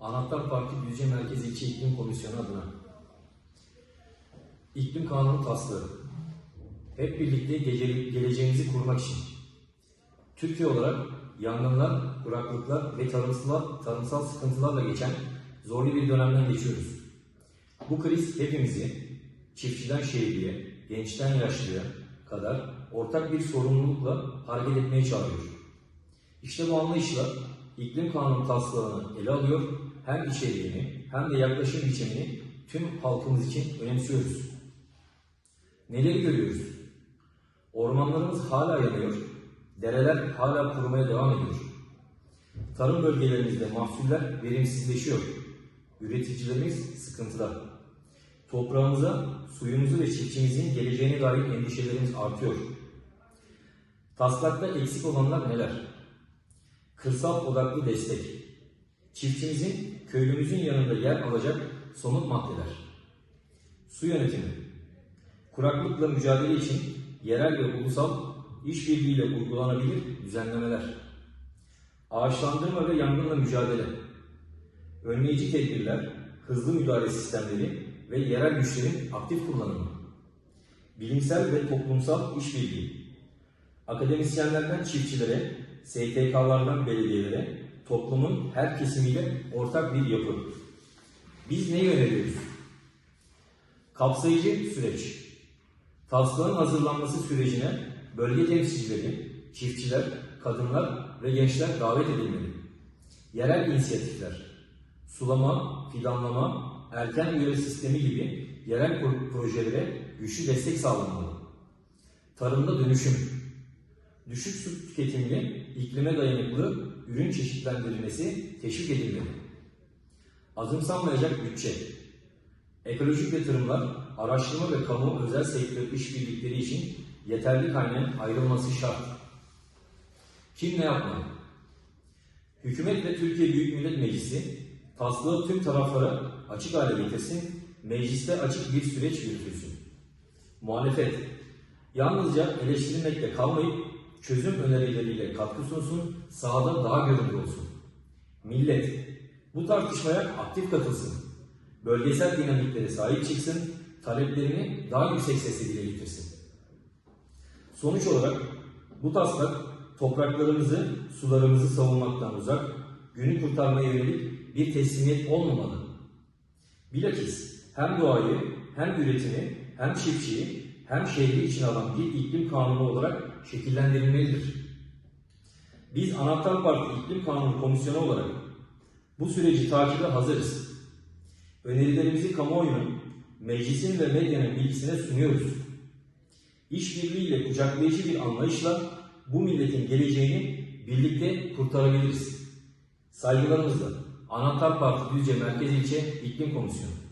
Anahtar Parti Düzce Merkez İlçe İklim Komisyonu adına İklim Kanunu taslağı hep birlikte gece- geleceğimizi kurmak için Türkiye olarak yangınlar, kuraklıklar ve tarımsal, tarımsal sıkıntılarla geçen zorlu bir dönemden geçiyoruz. Bu kriz hepimizi çiftçiden şehirliye, gençten yaşlıya kadar ortak bir sorumlulukla hareket etmeye çağırıyor. İşte bu anlayışla iklim kanunu taslağını ele alıyor, hem içeriğini hem de yaklaşım biçimini tüm halkımız için önemsiyoruz. Neleri görüyoruz? Ormanlarımız hala yanıyor, dereler hala kurumaya devam ediyor. Tarım bölgelerimizde mahsuller verimsizleşiyor. Üreticilerimiz sıkıntıda. Toprağımıza, suyumuzu ve çiftçimizin geleceğine dair endişelerimiz artıyor. Taslakta eksik olanlar neler? Kırsal odaklı destek. Çiftçimizin, köylümüzün yanında yer alacak somut maddeler. Su yönetimi. Kuraklıkla mücadele için yerel ve ulusal işbirliğiyle uygulanabilir düzenlemeler. Ağaçlandırma ve yangınla mücadele. Önleyici tedbirler, hızlı müdahale sistemleri ve yerel güçlerin aktif kullanımı. Bilimsel ve toplumsal işbirliği. Akademisyenlerden çiftçilere, STK'lardan belediyelere, toplumun her kesimiyle ortak bir yapı. Biz neyi öneriyoruz? Kapsayıcı süreç. Taslağın hazırlanması sürecine bölge temsilcileri, çiftçiler, kadınlar ve gençler davet edilmeli. Yerel inisiyatifler, sulama, fidanlama, erken uyarı sistemi gibi yerel pro- projelere güçlü destek sağlanmalı. Tarımda dönüşüm, düşük su tüketimli, iklime dayanıklı ürün çeşitlendirilmesi teşvik edilmeli. Azımsanmayacak bütçe, ekolojik yatırımlar, araştırma ve kamu özel sektör işbirlikleri için yeterli kaynağın ayrılması şart. Kim ne yapmalı? Hükümet ve Türkiye Büyük Millet Meclisi taslağı tüm taraflara açık hale getirsin, mecliste açık bir süreç yürütülsün. Muhalefet, yalnızca eleştirmekle kalmayıp çözüm önerileriyle katkı sunsun, sahada daha görünür olsun. Millet, bu tartışmaya aktif katılsın, bölgesel dinamiklere sahip çıksın, taleplerini daha yüksek sesle dile getirsin. Sonuç olarak bu taslak topraklarımızı, sularımızı savunmaktan uzak, günü kurtarmaya yönelik bir teslimiyet olmamalı. Bilakis hem doğayı, hem üretimi, hem çiftçiyi, hem şehri içine alan bir iklim kanunu olarak şekillendirilmelidir. Biz Anahtar Parti İklim Kanunu Komisyonu olarak bu süreci takibe hazırız. Önerilerimizi kamuoyunun, meclisin ve medyanın bilgisine sunuyoruz. İşbirliğiyle kucaklayıcı bir anlayışla bu milletin geleceğini birlikte kurtarabiliriz. Saygılarımızla Anahtar Parti Düzce Merkez İlçe İklim Komisyonu.